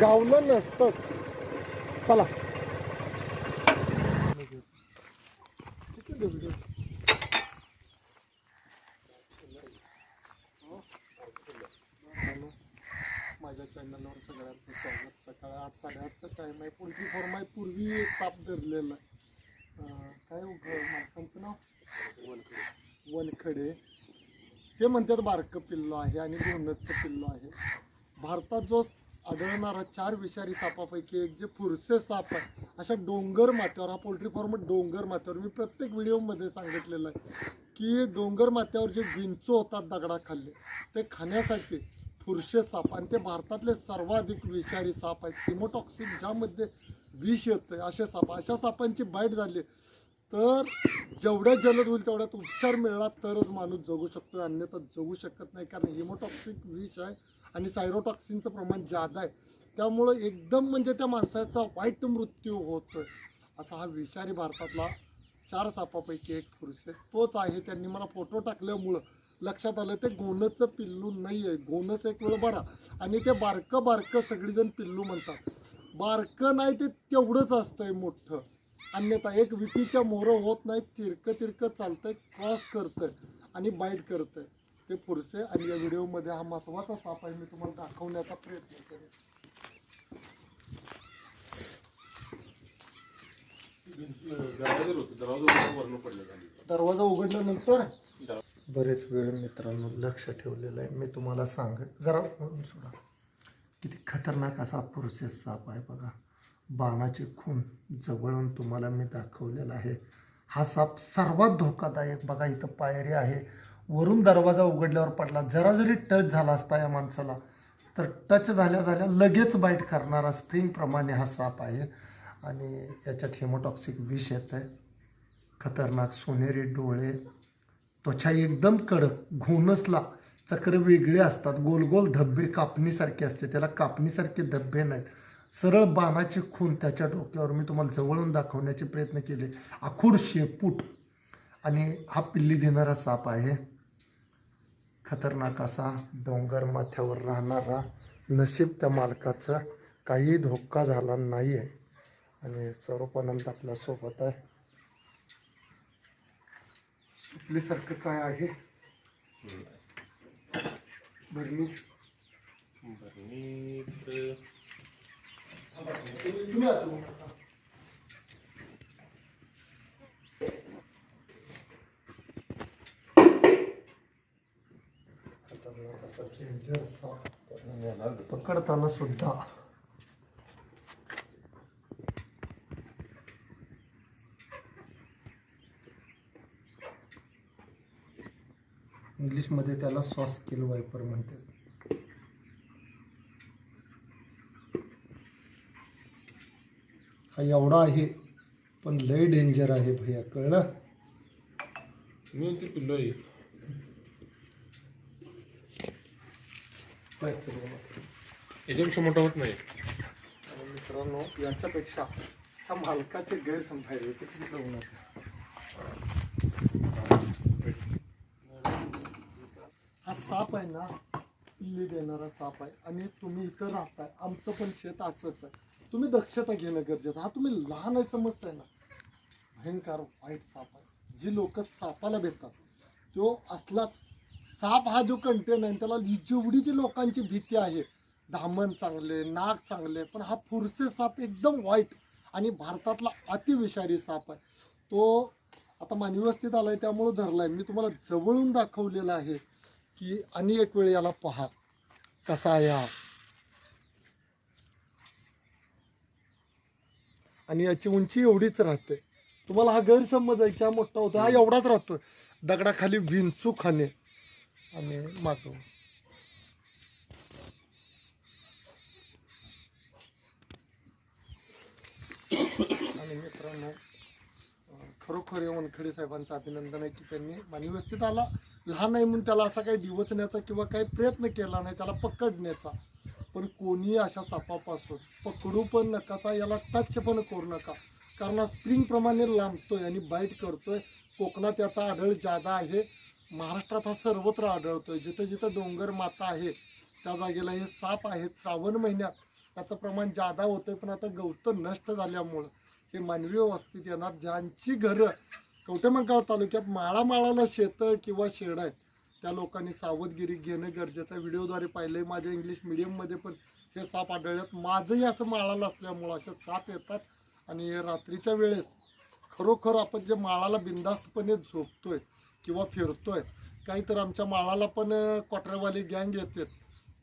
गावलं नसतंच. चला. माझ्या चॅनलवर सगळ्यांचं स्वागत. सकाळ आठ साडेआठचा टाईम आहे. पूर्वी फॉर्म पूर्वी एक साप धरलेला. आहे काय मालकांचं नाव? वनखडे. ते म्हणतात बारकं पिल्लो आहे आणि गोनदचं पिल्लो आहे. भारतात जो आढळणारा चार विषारी सापापैकी एक जे फुरसे साप आहे अशा डोंगर माथ्यावर हा पोल्ट्री फॉर्म डोंगर माथ्यावर मी प्रत्येक व्हिडिओमध्ये सांगितलेलं आहे की डोंगर माथ्यावर जे विंचू होतात दगडाखाली ते खाण्यासाठी फुरसे साप आणि ते भारतातले सर्वाधिक विषारी साप आहेत. सिमोटॉक्सिक ज्यामध्ये विष येतं असे साप अशा सापांची बाईट झाली तर जेवढ्या जलद होईल तेवढ्यात उपचार मिळाला तरच माणूस जगू शकतो. अन्यथा जगू शकत नाही. कारण हिमोटॉक्सिक विष आहे आणि सायरोटॉक्सिनचं प्रमाण जादा आहे त्यामुळं एकदम म्हणजे त्या माणसाचा वाईट मृत्यू होतोय. असा हा विषारी भारतातला चार सापापैकी एक पुरुष आहे. तोच आहे. त्यांनी मला फोटो टाकल्यामुळं लक्षात आलं ते गोनसचं पिल्लू नाही आहे गोनस एक वेळ बरा. आणि ते बारकं बारकं सगळीजण पिल्लू म्हणतात. बारकं नाही ते तेवढंच असतंय मोठं. अन्यथा एक विकीच्या मोरं होत नाही तिरकं तिरकं चालतंय क्रॉस करतंय आणि बाईट करतंय. ते पुरसे आणि या व्हिडिओमध्ये हा महत्त्वाचा साप आहे मी तुम्हाला दाखवण्याचा प्रयत्न करेन. दरवाजा उघडल्यानंतर बरेच वेळ मित्रांनो लक्ष ठेवलेलं आहे. मी तुम्हाला सांग जरा सोडा. किती खतरनाक असा प्रोसेस साप आहे बघा. बाणाची खून जवळून तुम्हाला मी दाखवलेला आहे. हा साप सर्वात धोकादायक बघा इथं पायरी आहे. वरून दरवाजा उघडल्यावर पडला. जरा जरी टच झाला असता या माणसाला तर टच झाल्या झाल्या लगेच बाईट करणारा स्प्रिंगप्रमाणे हा साप आहे. आणि याच्यात हेमोटॉक्सिक विष येतं आहे खतरनाक सोनेरी डोळे. त्वचा एकदम कडक घोणसला चक्र वेगळे असतात. गोल गोल धब्बे कापणीसारखे असते. त्याला कापणीसारखे धब्बे नाहीत. सरळ बाणाची खून त्याच्या डोक्यावर मी तुम्हाला जवळून दाखवण्याचे प्रयत्न केले. आखूड शेपूट आणि हा पिल्ली देणारा साप आहे. खतरनाक असा डोंगर माथ्यावर राहणारा नशीब त्या मालकाचा काही धोका झाला नाही आहे आणि सर्वपनंत आपल्यासोबत आहे. सुपलीसारखं काय आहे? भरणी बरं तुम्ही आत पकडताना सुद्धा. इंग्लिशमध्ये त्याला सॉस किल वायपर म्हणतात. हा एवढा आहे पण लय डेंजर आहे भैया कळलं? मी ते पिल्लो आहे. याच्यापेक्षा मोठा होत नाही. आणि मित्रांनो याच्यापेक्षा ह्या मालकाचे गैरसमज ते किती प्रमाणात हा साप आहे ना पिल्ली देणारा साप आहे. आणि तुम्ही इथं राहताय आमचं पण शेत असंच आहे. तुम्ही दक्षता घेणं गरजेचं हा तुम्ही लहान आहे समजताय ना? भयंकर वाईट साप आहे. जी लोक सापाला भेटतात तो असलाच साप हा जो कंटेन आहे त्याला जेवढी जी लोकांची भीती आहे धामण चांगले नाक चांगले पण हा फुरसे साप एकदम वाईट आणि भारतातला अतिविषारी साप आहे. तो आता मानव्यवस्थित आला आहे त्यामुळं धरला आहे मी तुम्हाला जवळून दाखवलेला आहे की आणि एक वेळ याला पहा. कसा आहे आणि याची उंची एवढीच राहते. तुम्हाला हा गैरसमज आहे की हा मोठा होता हा एवढाच राहतोय. दगडाखाली विंचू खाणे. आणि मागव आणि मित्रांनो खरोखर वनखडे साहेबांचं अभिनंदन आहे की त्यांनी मानवस्थित आला. लहान आहे म्हणून त्याला असा काही डिवचण्याचा किंवा काही प्रयत्न केला नाही त्याला पकडण्याचा. पण कोणी अशा सापापासून पकडू पण नकासा याला टच पण करू नका. कारण हा स्प्रिंगप्रमाणे लांबतोय आणि बाईट करतोय. कोकणात याचा आढळ जादा आहे. महाराष्ट्रात हा सर्वत्र आढळतोय. जिथं जिथं डोंगर माता आहे त्या जागेला हे साप आहेत. श्रावण महिन्यात त्याचं प्रमाण जादा होतंय पण आता गवतं नष्ट झाल्यामुळं हे मानवी वस्तीत येणार ज्यांची घरं कवटेमंकाळ तालुक्यात माळामाळाला शेतं किंवा शेड आहेत त्या लोकांनी सावधगिरी घेणं गरजेचं आहे. व्हिडिओद्वारे पाहिलंय माझ्या इंग्लिश मिडियममध्ये पण हे साप आढळल्यात. माझंही असं माळाला असल्यामुळं असे साप येतात. आणि रात्रीच्या वेळेस खरोखर आपण जे माळाला बिंदास्तपणे झोपतोय किंवा फिरतोय काही तर आमच्या माळाला पण अं, गँग येतात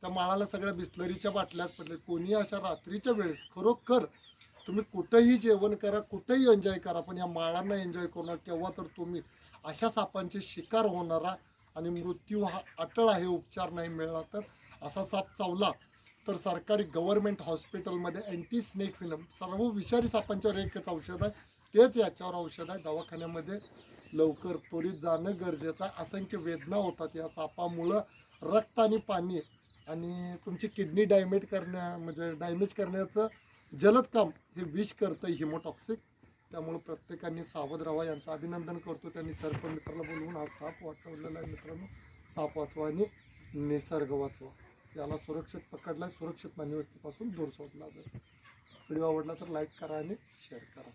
त्या माळाला सगळ्या बिस्लरीच्या बाटल्याच पडले कोणी अशा रात्रीच्या वेळेस खरोखर तुम्ही कुठंही जेवण करा कुठेही एन्जॉय करा पण या माळांना एन्जॉय करणार तेव्हा तर तुम्ही अशा सापांची शिकार होणारा आणि मृत्यू हा अटळ आहे उपचार नाही मिळाला तर. असा साप चावला तर सरकारी गव्हर्नमेंट हॉस्पिटलमध्ये अँटी स्नेक फिल्म सर्व विषारी सापांच्यावर एकच औषध आहे. तेच याच्यावर औषध आहे. दवाखान्यामध्ये लवकर त्वरित जाणं गरजेचं आहे. असंख्य वेदना होतात या सापामुळं. रक्त आणि पाणी आणि तुमची किडनी डॅमेज करण्या म्हणजे डॅमेज करण्याचं जलद काम हे विष करतं हिमोटॉक्सिक त्यामुळं प्रत्येकाने सावध राहा यांचं अभिनंदन करतो त्यांनी सर्प मित्राला बोलवून. हा साप वाचवलेला आहे मित्रांनो. साप वाचवा आणि निसर्ग वाचवा. याला सुरक्षित पकडला सुरक्षित मान्यवस्थेपासून दूर सोडला जाईल. व्हिडिओ आवडला तर लाईक करा आणि शेअर करा.